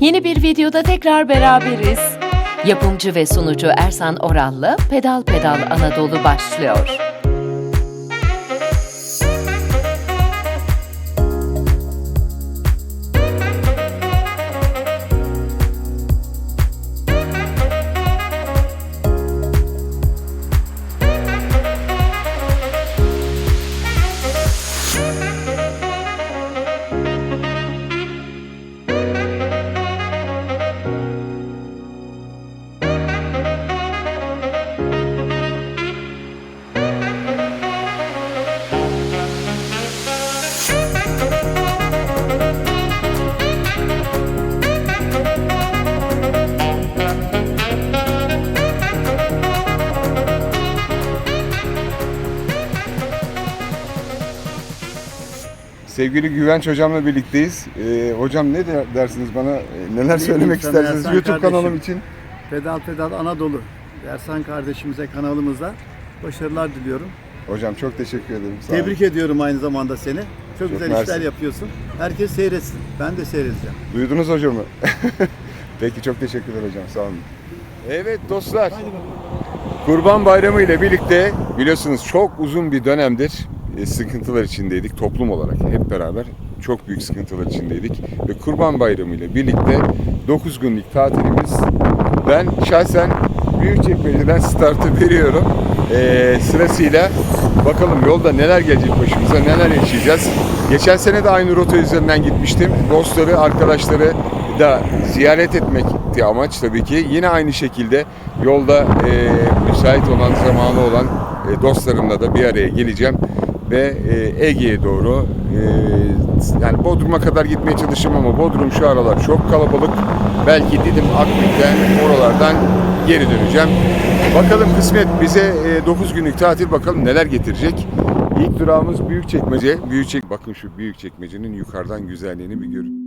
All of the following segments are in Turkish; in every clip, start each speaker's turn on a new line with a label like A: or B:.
A: Yeni bir videoda tekrar beraberiz. Yapımcı ve sunucu Ersan Oral'la Pedal Pedal Anadolu başlıyor.
B: Sevgili Güvenç hocamla birlikteyiz. Ee, hocam ne der- dersiniz bana? Ee, neler söylemek
C: sana
B: istersiniz
C: Ersan
B: YouTube kanalım
C: kardeşim?
B: için?
C: Pedal Pedal Anadolu Ersan kardeşimize kanalımıza başarılar diliyorum.
B: Hocam çok teşekkür ederim. Sağ olun.
C: Tebrik ediyorum aynı zamanda seni. Çok, güzel
B: mersi.
C: işler yapıyorsun. Herkes seyretsin. Ben de seyredeceğim.
B: Duydunuz hocamı. Peki çok teşekkürler hocam. Sağ olun. Evet dostlar. Kurban Bayramı ile birlikte biliyorsunuz çok uzun bir dönemdir sıkıntılar içindeydik toplum olarak hep beraber çok büyük sıkıntılar içindeydik ve Kurban Bayramı ile birlikte 9 günlük tatilimiz ben şahsen Büyükçekmece'den startı veriyorum. E, sırasıyla bakalım yolda neler gelecek başımıza neler yaşayacağız. Geçen sene de aynı rota üzerinden gitmiştim. Dostları, arkadaşları da ziyaret etmekti amaç tabii ki. Yine aynı şekilde yolda e, müsait olan zamanı olan e, dostlarımla da bir araya geleceğim ve e, Ege'ye doğru e, yani Bodrum'a kadar gitmeye çalışacağım ama Bodrum şu aralar çok kalabalık. Belki Didim Akbük'ten oralardan geri döneceğim. Bakalım kısmet bize 9 günlük tatil bakalım neler getirecek. İlk durağımız Büyükçekmece. Büyükçek bakın şu Büyükçekmece'nin yukarıdan güzelliğini bir görün.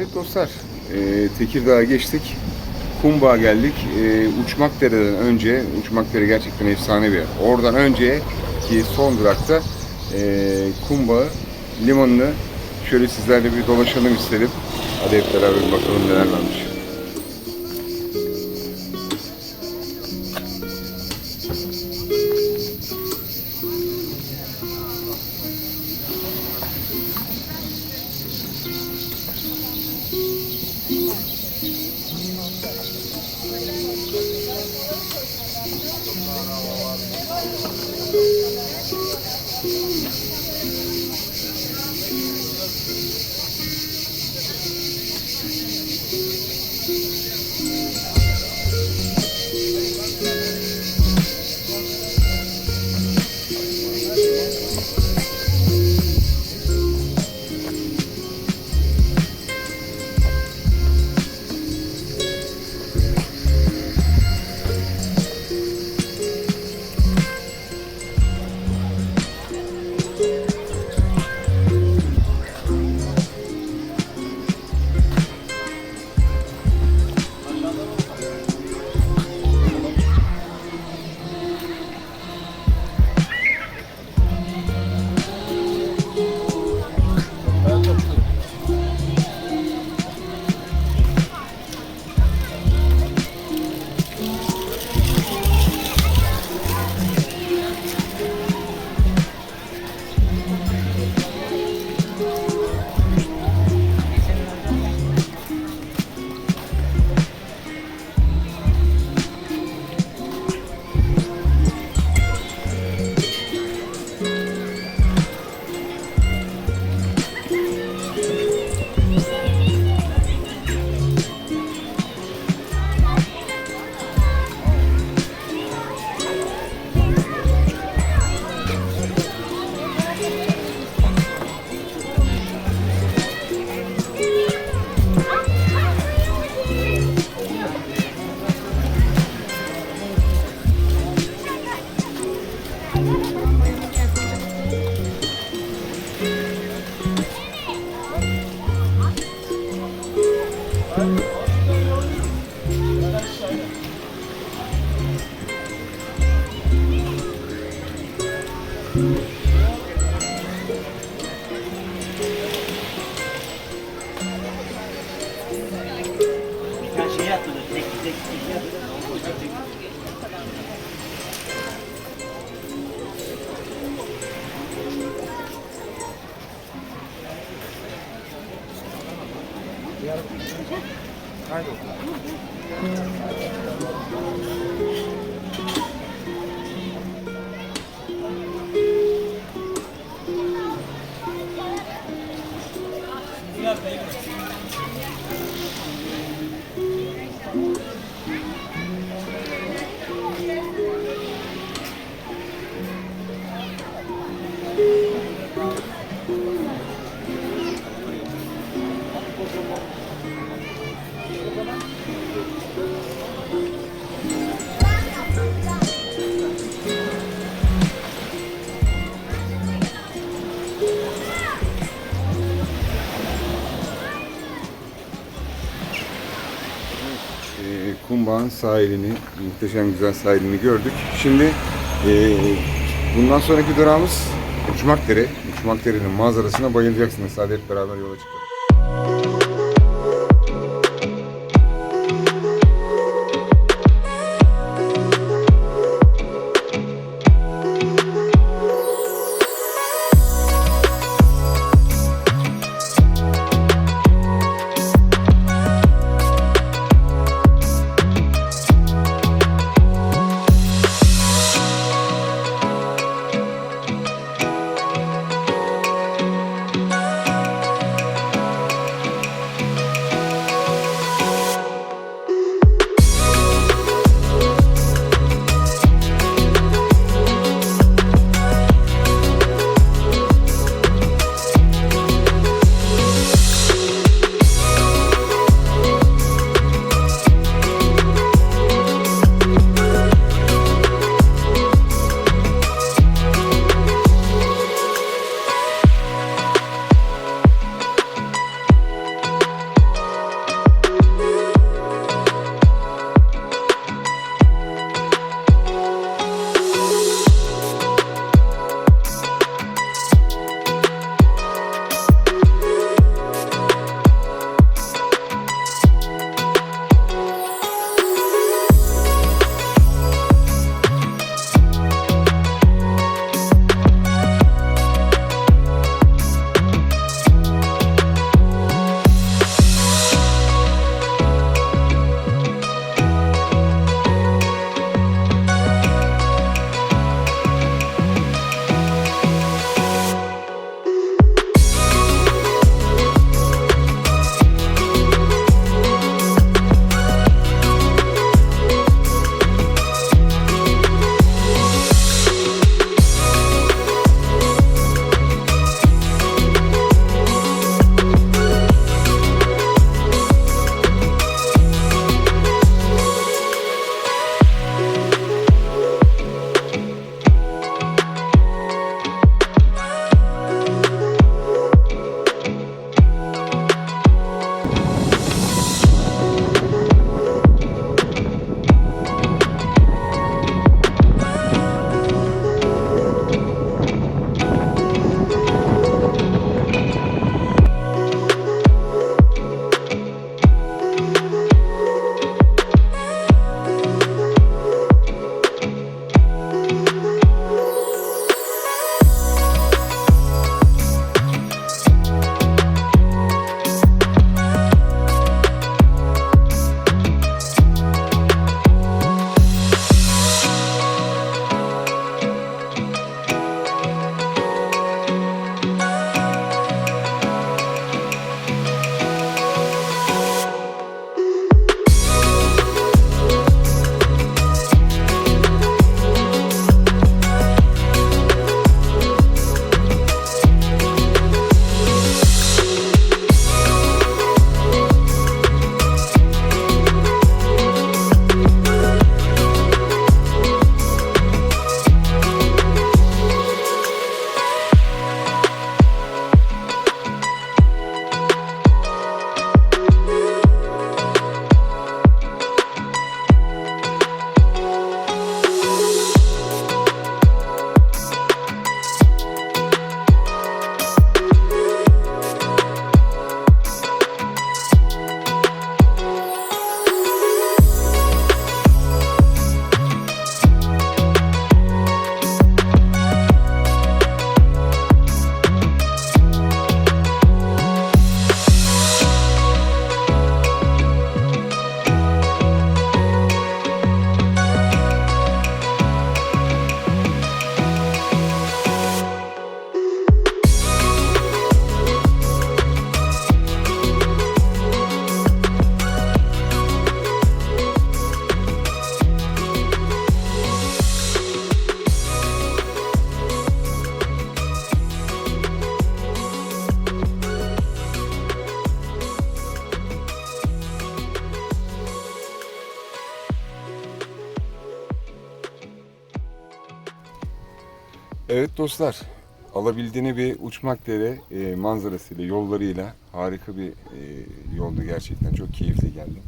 B: Evet dostlar, e, Tekirdağ'a geçtik. Kumbağa geldik. E, Uçmakdere'den önce, Uçmakdere gerçekten efsane bir yer. Oradan önce ki son durakta e, Kumbağa limanını şöyle sizlerle bir dolaşalım istedim. Hadi hep beraber bakalım neler varmış. Kumbağa'nın sahilini, muhteşem güzel sahilini gördük. Şimdi e, bundan sonraki durağımız Uçmakdere. Uçmakdere'nin manzarasına bayılacaksınız. Hadi hep beraber yola çıkalım. Dostlar, alabildiğini bir uçmak dere e, manzarasıyla, yollarıyla harika bir e, yoldu gerçekten. Çok keyifli geldi.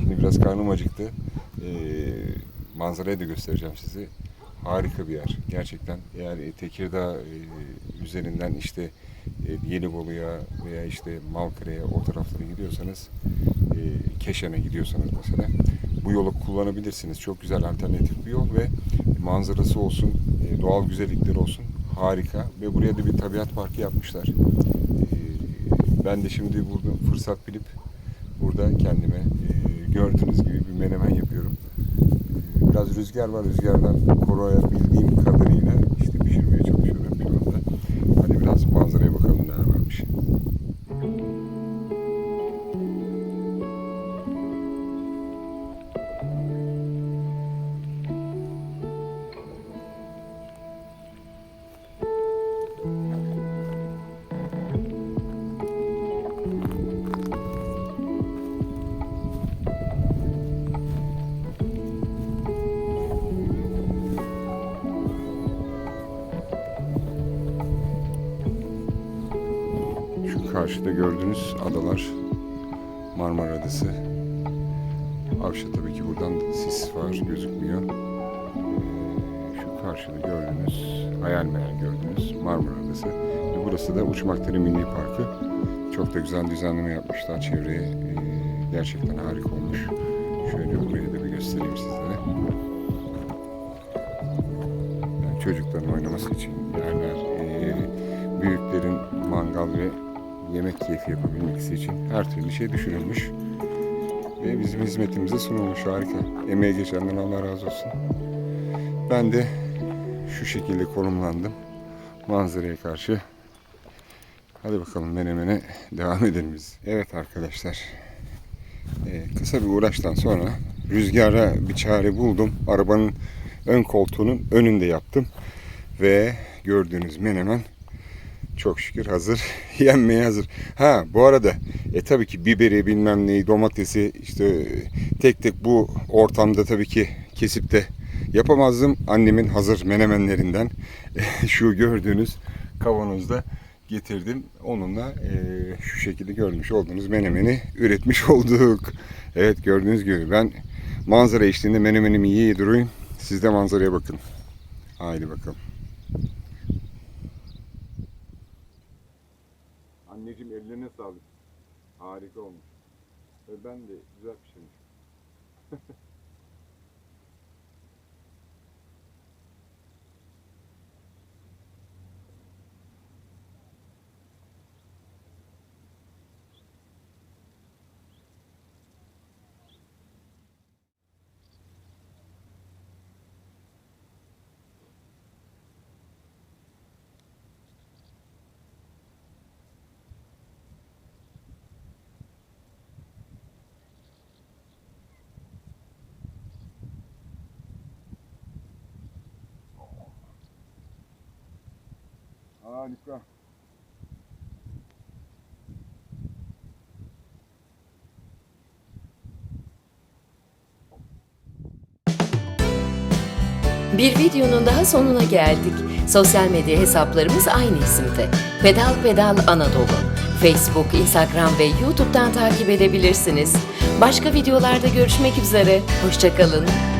B: Şimdi biraz karnım acıktı. E, manzarayı da göstereceğim size. Harika bir yer. Gerçekten eğer e, Tekirdağ e, üzerinden işte e, Yenibolu'ya veya işte Malkıra'ya o taraflara gidiyorsanız e, Keşan'a gidiyorsanız mesela bu yolu kullanabilirsiniz. Çok güzel alternatif bir yol ve manzarası olsun, e, doğal güzellikleri olsun harika ve buraya da bir tabiat parkı yapmışlar. E, Ben de şimdi burada fırsat bilip burada kendime e, gördüğünüz gibi bir menemen yapıyorum. E, Biraz rüzgar var, rüzgardan koruyabildiğim kadarıyla işte pişirmeye karşıda gördüğünüz adalar Marmara Adası. Avşa tabii ki buradan sis var gözükmüyor. Ee, Şu karşıda gördüğünüz, hayal meyal gördüğünüz Marmara Adası. Burası da Uçmakları Milli Parkı. Çok da güzel düzenleme yapmışlar çevreye. Ee, Gerçekten harika olmuş. Şöyle burayı da bir göstereyim sizlere. Yani çocukların oynaması için yerler, büyüklerin mangal ve yemek keyfi yapabilmesi için her türlü şey düşünülmüş. Ve bizim hizmetimize sunulmuş harika. Emeğe geçenden Allah razı olsun. Ben de şu şekilde konumlandım. Manzaraya karşı. Hadi bakalım menemene devam edelim biz. Evet arkadaşlar. Ee, kısa bir uğraştan sonra rüzgara bir çare buldum. Arabanın ön koltuğunun önünde yaptım. Ve gördüğünüz menemen çok şükür hazır. Yenmeye hazır. Ha bu arada e tabii ki biberi bilmem neyi domatesi işte tek tek bu ortamda tabii ki kesip de yapamazdım. Annemin hazır menemenlerinden şu gördüğünüz kavanozda getirdim. Onunla e, şu şekilde görmüş olduğunuz menemeni üretmiş olduk. Evet gördüğünüz gibi ben manzara eşliğinde menemenimi yiye durayım. Siz de manzaraya bakın. Haydi bakalım. Anneciğim ellerine sağlık. Harika olmuş. Ve ben de güzel pişirmiş. Harika.
A: Bir videonun daha sonuna geldik. Sosyal medya hesaplarımız aynı isimde. Pedal Pedal Anadolu. Facebook, Instagram ve YouTube'dan takip edebilirsiniz. Başka videolarda görüşmek üzere. Hoşçakalın.